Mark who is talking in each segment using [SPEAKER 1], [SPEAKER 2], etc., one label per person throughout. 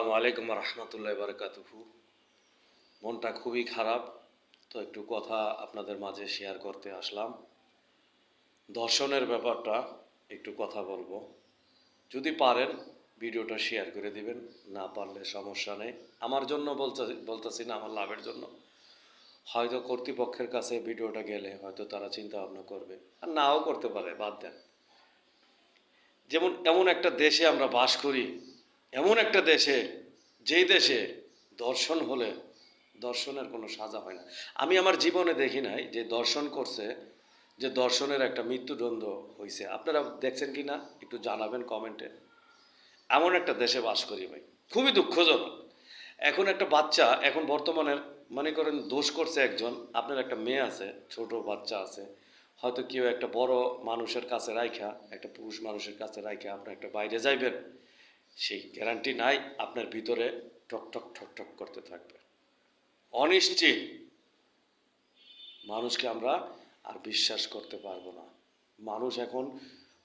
[SPEAKER 1] আসসালামু আলাইকুম রহমতুল্লাহ বারকাতুহু। মনটা খুবই খারাপ, তো একটু কথা আপনাদের মাঝে শেয়ার করতে আসলাম। দর্শনের ব্যাপারটা একটু কথা বলব। যদি পারেন, ভিডিওটা শেয়ার করে দিবেন, না পারলে সমস্যা নেই। আমার জন্য বলতে, বলতেছি না, আমার লাভের জন্য। হয়তো কর্তৃপক্ষের কাছে ভিডিওটা গেলে হয়তো তারা চিন্তা ভাবনা করবে। আর নাও করতে পারে, বাদ দেন। যেমন এমন একটা দেশে আমরা বাস করি এমন একটা দেশে, যেই দেশে দর্শন হলে দর্শনের কোনো সাজা হয় না। আমি আমার জীবনে দেখি নাই যে দর্শন করছে, যে দর্শনের একটা মৃত্যুদণ্ড হয়েছে আপনারা দেখছেন কি না একটু জানাবেন কমেন্টে। এমন একটা দেশে বাস করি ভাই, খুবই দুঃখজনক। এখন একটা বাচ্চা, এখন বর্তমানে মনে করেন দোষ করছে একজন, আপনার একটা মেয়ে আছে, ছোট বাচ্চা আছে, হয়তো কেউ একটা বড় মানুষের কাছে রাইখা, একটা পুরুষ মানুষের কাছে রাইখা আপনি একটা বাইরে যাইবেন। সেই গ্যারান্টি নাই, আপনার ভিতরে ঠকঠক ঠক ঠক ঠক করতে থাকবে। অনিশ্চিত। মানুষকে আমরা আর বিশ্বাস করতে পারব না। মানুষ এখন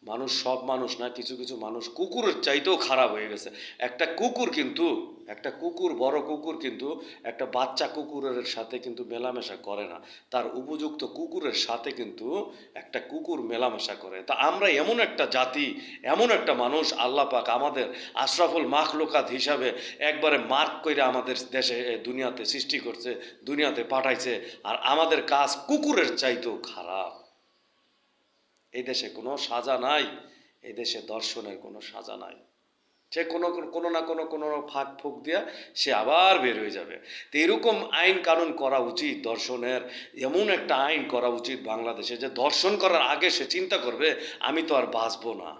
[SPEAKER 1] মানুষ সব মানুষ না, কিছু কিছু মানুষ কুকুরের চাইতেও খারাপ হয়ে গেছে। একটা কুকুর কিন্তু, একটা কুকুর, বড় কুকুর কিন্তু, একটা বাচ্চা কুকুরের সাথে কিন্তু মেলামেশা করে না। তার উপযুক্ত কুকুরের সাথে কিন্তু একটা কুকুর মেলামেশা করে। তা আমরা এমন একটা জাতি, এমন একটা মানুষ, আল্লাহ পাক আমাদের আশরাফুল মাখলুকাত হিসাবে একবারে মার্ক করে আমাদের দেশে দুনিয়াতে সৃষ্টি করছে, দুনিয়াতে পাঠাইছে। আর আমাদের কাজ কুকুরের চাইতেও খারাপ। এই দেশে কোনো সাজা নাই, এই দেশে দর্শনের কোনো সাজা নাই। সে কোনো কোনো না কোনো কোনো ফাঁক ফুক দিয়া সে আবার বের হয়ে যাবে। তো এরকম আইন কানুন করা উচিত দর্শনের, এমন একটা আইন করা উচিত বাংলাদেশে যে দর্শন করার আগে সে চিন্তা করবে, আমি তো আর বাঁচবো না।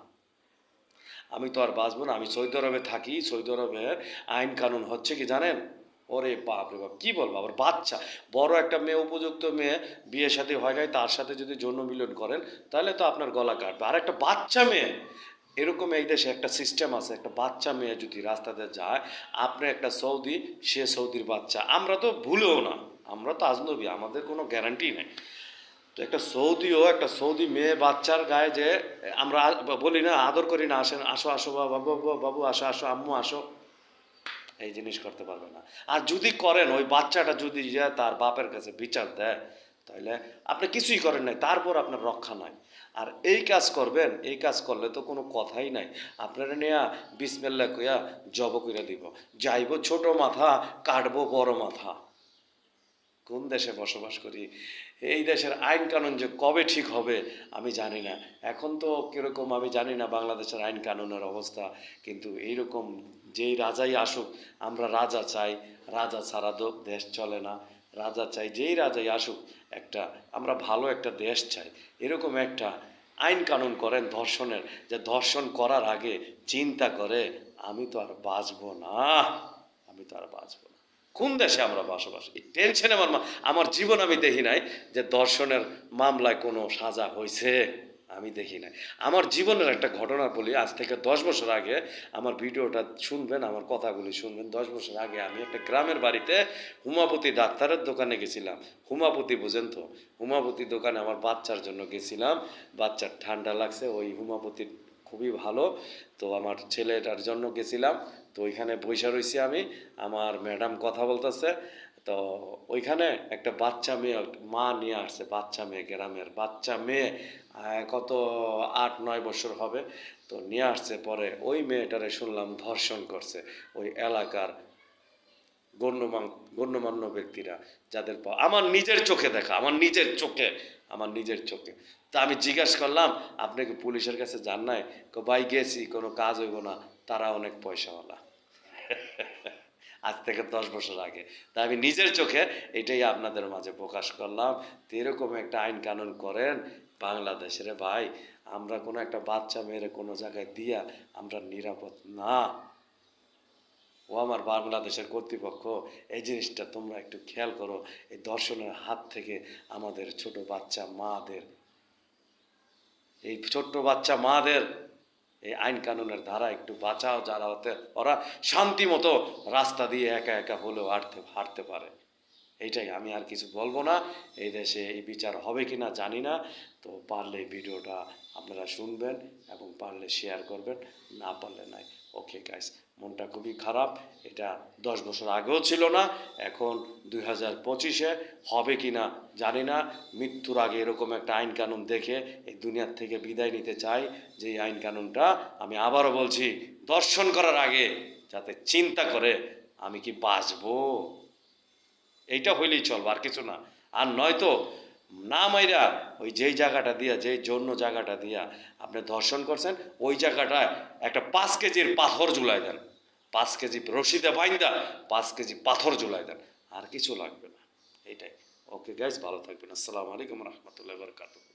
[SPEAKER 1] আমি তো আর বাঁচবো না, আমি সৌদি আরবে থাকি, সৌদি আরবের আইন কানুন হচ্ছে কি জানেন? ওরে বাপ রে বাপ, কী বলব? আবার বাচ্চা। বড় একটা মেয়ে, উপযুক্ত মেয়ে, বিয়ে সাথে হয় নাই তার সাথে যদি যৌন মিলন করেন, তাহলে তো আপনার গলা কাটবে। আর একটা বাচ্চা মেয়ে, এরকম এই দেশে একটা সিস্টেম আছে, একটা বাচ্চা মেয়ে যদি রাস্তাতে যায়, আপনি একটা সৌদি, সে সৌদির বাচ্চা। আমরা তো ভুলেও না, আমরা তো আজনবী, আমাদের কোনো গ্যারান্টি নেই। তো একটা সৌদিও, একটা সৌদি মেয়ে বাচ্চার গায়ে যে, আমরা বলি না, আদর করি না, আসেন, আসো আসো বাবু বাবু, আসো আসো, আম্মু, আসো। এই জিনিস করতে পারবে না। আর যদি করেন, ওই বাচ্চাটা যদি যে তার বাপের কাছে বিচার দেয় তাহলে আপনি কিছুই করেন নাই, তারপর আপনার রক্ষা নাই। আর এই কাজ করবেন, এই কাজ করলে তো কোনো কথাই নাই। আপনারা নেয়া বিসমেল্লা কইয়া জব কইরা দিব। যাইব ছোট মাথা, কাটবো বড় মাথা। কোন দেশে বসবাস করি? এই দেশের আইন কানুন যে কবে ঠিক হবে, আমি জানি না। এখন তো কীরকম আমি জানি না বাংলাদেশের আইন কানুনের অবস্থা, কিন্তু এইরকম যেই রাজাই আসুক, আমরা রাজা চাই। রাজা ছাড়া দেশ চলে না। রাজা চাই যেই রাজাই আসুক, একটা আমরা ভালো একটা দেশ চাই। এরকম একটা আইন কানুন করেন ধর্ষণের। যে ধর্ষণ করার আগে চিন্তা করে, আমি তো আর বাঁচবো না। আমি তো আর বাঁচবো না। কোন দেশে আমরা বসবাস? এই টেনশন আমার আমার জীবন আমি দেখি নাই যে দর্শনের মামলায় কোনো সাজা হয়েছে আমি দেখি নাই। আমার জীবনের একটা ঘটনা বলি, আজ থেকে দশ বছর আগে আমার ভিডিওটা শুনবেন, আমার কথাগুলি শুনবেন। দশ বছর আগে আমি একটা গ্রামের বাড়িতে হুমাপতি ডাক্তারের দোকানে গেছিলাম। হুমাপতি, বুঝেন তো? হুমাপতি দোকানে আমার বাচ্চার জন্য গেছিলাম। বাচ্চার ঠান্ডা লাগছে, ওই হুমাপতির খুবই ভালো। তো আমার ছেলেটার জন্য গেছিলাম। তো ওইখানে বৈশা রয়েছি আমি। আমার ম্যাডাম কথা বলতেছে। তো ওইখানে একটা বাচ্চা মেয়ে, মা নিয়ে আসছে, বাচ্চা মেয়ে, গ্রামের বাচ্চা মেয়ে কত আট, নয় বছর হবে, তো নিয়ে আসছে। পরে ওই মেয়েটারে শুনলাম ধর্ষণ করছে ওই এলাকার গণ্যমান, গণ্যমান্য ব্যক্তিরা, যাদের আমার নিজের চোখে দেখা, আমার নিজের চোখে, আমার নিজের চোখে। তা আমি জিজ্ঞাসা করলাম, আপনি কি পুলিশের কাছে যান নাই? ভাই, গেছি, কোনো কাজ হইব না, তারা অনেক পয়সাওয়ালা। আজ থেকে দশ বছর আগে। তা আমি নিজের চোখে এটাই আপনাদের মাঝে প্রকাশ করলাম তো এরকম একটা আইন কানুন করেন বাংলাদেশের, ভাই, আমরা কোনো একটা বাচ্চা মেয়েরে কোনো জায়গায় দিয়া আমরা নিরাপদ না। ও আমার বাংলাদেশের কর্তৃপক্ষ, এই জিনিসটা তোমরা একটু খেয়াল করো, এই দর্শনের হাত থেকে আমাদের ছোট বাচ্চা মাদের, এই ছোট্ট বাচ্চা মাদের এই আইন কানুনের ধারা একটু বাঁচাও, যারা ওরা শান্তি মতো রাস্তা দিয়ে একা একা হলেও হাঁটতে হাঁটতে পারে। এইটাই, আমি আর কিছু বলব না। এই দেশে এই বিচার হবে কি না জানি না। তো পারলে ভিডিওটা আপনারা শুনবেন এবং পারলে শেয়ার করবেন, না পারলে নাই। ওকে গাইস মনটা খুবই খারাপ। এটা দশ বছর আগেও ছিল না, এখন দুই হাজার পঁচিশে হবে কি না জানি না। মৃত্যুর আগে এরকম একটা আইন কানুন দেখে এই দুনিয়ার থেকে বিদায় নিতে চাই। যে এই আইন কানুনটা আমি আবারও বলছি, দর্শন করার আগে যাতে চিন্তা করে আমি কি বাঁচবো? এইটা হইলেই চলবে, আর কিছু না। আর নয়তো না মাইরা ওই যেই জায়গাটা দিয়া, যেই জন্য জায়গাটা দিয়া আপনি ধর্ষণ করছেন, ওই জায়গাটায় একটা পাঁচ কেজির পাথর ঝুলাই দেন। পাঁচ কেজি রশিদে বাইন্দা পাঁচ কেজি পাথর ঝুলাই দেন। আর কিছু লাগবে না। এইটাই। ওকে গ্যাস ভালো থাকবেন। আসসালামু আলাইকুম রহমতুল্লাহ বরকাতু